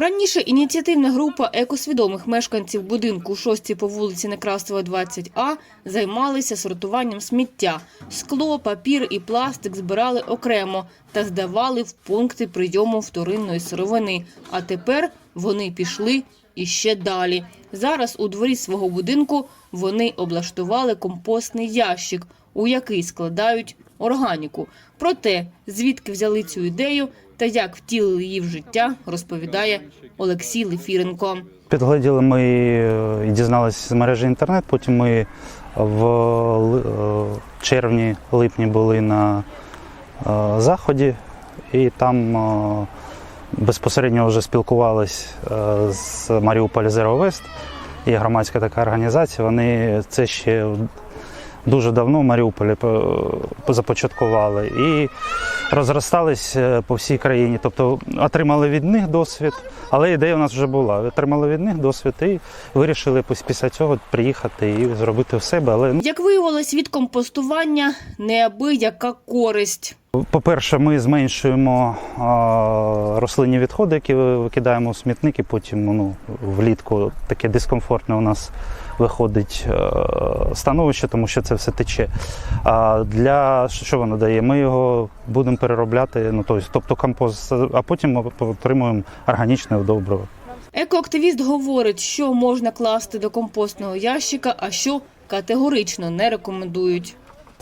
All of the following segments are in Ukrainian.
Раніше ініціативна група екосвідомих мешканців будинку 6 по вулиці Некрасова, 20А займалися сортуванням сміття. Скло, папір і пластик збирали окремо та здавали в пункти прийому вторинної сировини. А тепер вони пішли іще далі. Зараз у дворі свого будинку вони облаштували компостний ящик, у який складають органіку. Про те, звідки взяли цю ідею та як втілили її в життя, розповідає Олексій Лефіренко. Підгляділи ми і дізналися з мережі інтернет. Потім ми в е, червні-липні були на е, заході, і там е, безпосередньо вже спілкувались е, з Маріуполь West. Є громадська така організація. Вони це ще дуже давно в Маріуполі е, започаткували і розростались е, по всій країні. Тобто отримали від них досвід, але ідея у нас вже була. Отримали від них досвід і вирішили після цього приїхати і зробити в себе. Але ну, Як виявилось, від компостування неабияка користь. по-перше, ми зменшуємо а, рослинні відходи, які викидаємо у смітники. Потім ну, влітку таке дискомфортне у нас виходить е, становище, тому що це все тече. А для що воно дає? Ми його будемо переробляти, ну тобто, тобто компост, а потім ми отримуємо органічне добриво. Екоактивіст говорить, що можна класти до компостного ящика, а що категорично не рекомендують.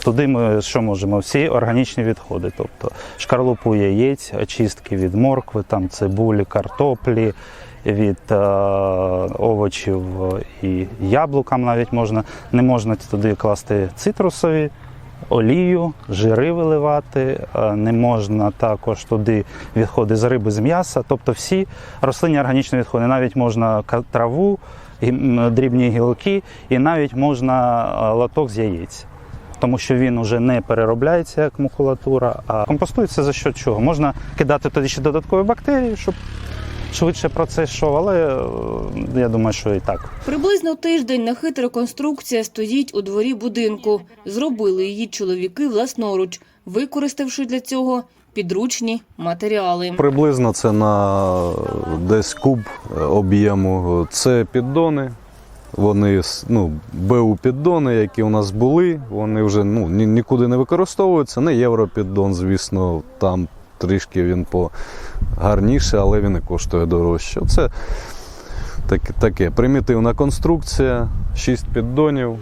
Туди ми що можемо? Всі органічні відходи, тобто шкарлупу яєць, очистки від моркви, там цибулі, картоплі, від е, овочів і яблукам навіть можна. Не можна туди класти цитрусові, олію, жири виливати, е, не можна також туди відходи з риби, з м'яса, тобто всі рослинні органічні відходи. Навіть можна траву, дрібні гілки, і навіть можна е, лоток з яєць тому що він вже не переробляється як макулатура, а компостується за що чого. Можна кидати тоді ще додаткові бактерії, щоб швидше процес йшов, але е, я думаю, що і так. Приблизно тиждень нехитра конструкція стоїть у дворі будинку. Зробили її чоловіки власноруч, використавши для цього підручні матеріали. Приблизно це на десь куб е, об'єму. Це піддони. Вони ну, БУ піддони, які у нас були, вони вже ну, ні- нікуди не використовуються. Не європіддон, звісно, там трішки він по гарніше, але він і коштує дорожче. Це таке, таке примітивна конструкція, шість піддонів.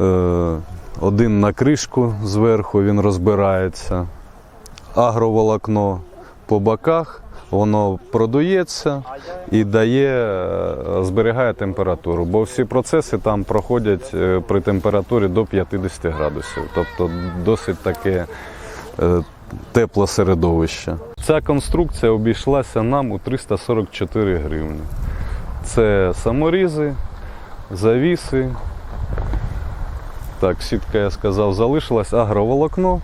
Е, один на кришку зверху він розбирається агроволокно по боках, воно продується і дає, е, зберігає температуру, бо всі процеси там проходять е, при температурі до 50 градусів, тобто досить таке тепле середовище. Ця конструкція обійшлася нам у 344 гривні. Це саморізи, завіси. Так, сітка, я сказав, залишилась агроволокно,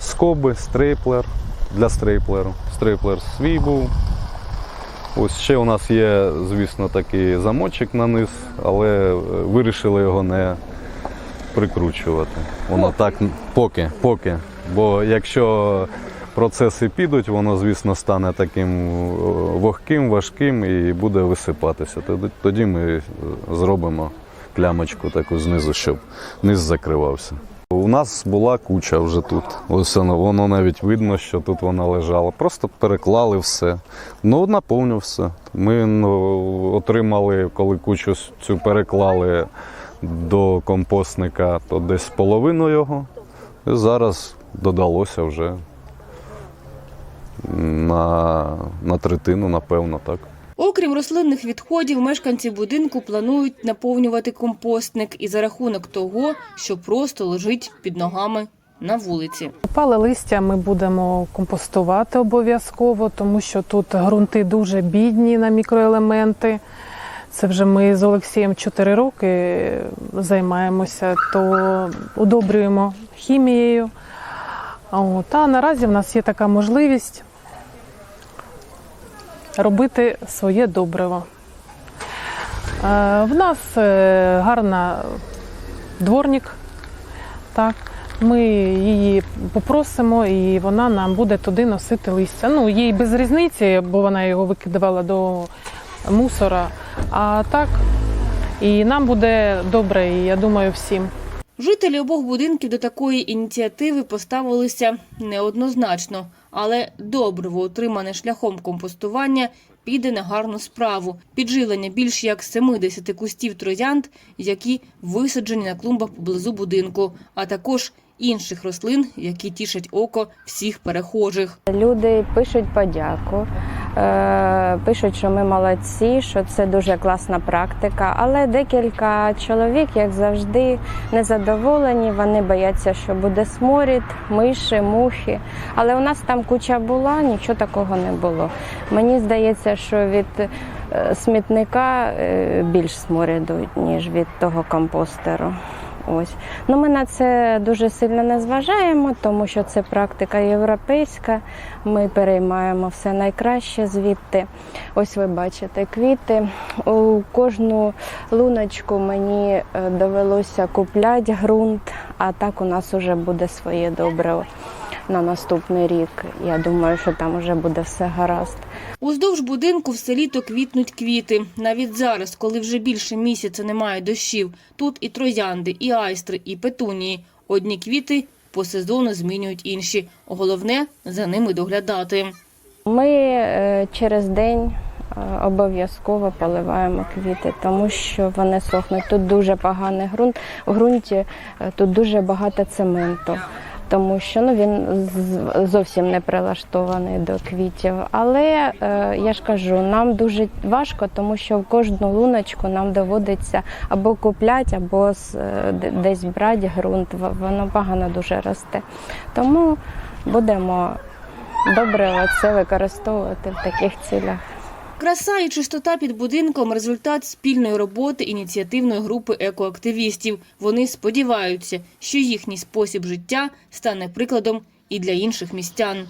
скоби, стрейплер для стрейплеру. Стрейплер свій був. Ось ще у нас є, звісно, такий замочок на низ, але е, вирішили його не прикручувати. Воно так поки, поки. Бо якщо процеси підуть, воно, звісно, стане таким е, вогким, важким і буде висипатися. Тоді- ми е, зробимо плямочку таку знизу, щоб низ закривався. У нас була куча вже тут. Ось воно, воно навіть видно, що тут вона лежала. Просто переклали все. Ну, наповню все. Ми ну, отримали, коли кучу цю переклали до компостника, то десь половину його. І зараз додалося вже на, на третину, напевно, так. Окрім рослинних відходів, мешканці будинку планують наповнювати компостник і за рахунок того, що просто лежить під ногами на вулиці. Опале листя ми будемо компостувати обов'язково, тому що тут ґрунти дуже бідні на мікроелементи. Це вже ми з Олексієм 4 роки займаємося, то удобрюємо хімією. От, а наразі в нас є така можливість робити своє добриво. Е, В нас е, гарна дворник, так. Ми її попросимо, і вона нам буде туди носити листя. Ну, їй без різниці, бо вона його викидувала до мусора. А так, і нам буде добре, і я думаю, всім. Жителі обох будинків до такої ініціативи поставилися неоднозначно, але добриво, отримане шляхом компостування, піде на гарну справу. Підживлення більш як 70 кустів троянд, які висаджені на клумбах поблизу будинку, а також інших рослин, які тішать око всіх перехожих. Люди пишуть подяку, пишуть, що ми молодці, що це дуже класна практика. Але декілька чоловік, як завжди, незадоволені. Вони бояться, що буде сморід, миші, мухи. Але у нас там куча була, нічого такого не було. Мені здається, що від е, смітника е, більш сморіду, ніж від того компостеру. Ось. Ну, ми на це дуже сильно не зважаємо, тому що це практика європейська. Ми переймаємо все найкраще звідти. Ось ви бачите квіти. У кожну луночку мені е, довелося купляти ґрунт, а так у нас вже буде своє добре на наступний рік. Я думаю, що там вже буде все гаразд. Уздовж будинку все літо квітнуть квіти. Навіть зараз, коли вже більше місяця немає дощів, тут і троянди, і айстри, і петунії. Одні квіти по сезону змінюють інші. Головне – за ними доглядати. Ми е, через день е, обов'язково поливаємо квіти, тому що вони сохнуть. Тут дуже поганий ґрунт. В ґрунті е, тут дуже багато цементу. Тому що ну він зовсім не прилаштований до квітів. Але е, я ж кажу, нам дуже важко, тому що в кожну луночку нам доводиться або купляти, або е, десь брати ґрунт. Воно погано дуже росте. Тому будемо добре це використовувати в таких цілях. Краса і чистота під будинком – результат спільної роботи ініціативної групи екоактивістів. Вони сподіваються, що їхній спосіб життя стане прикладом і для інших містян.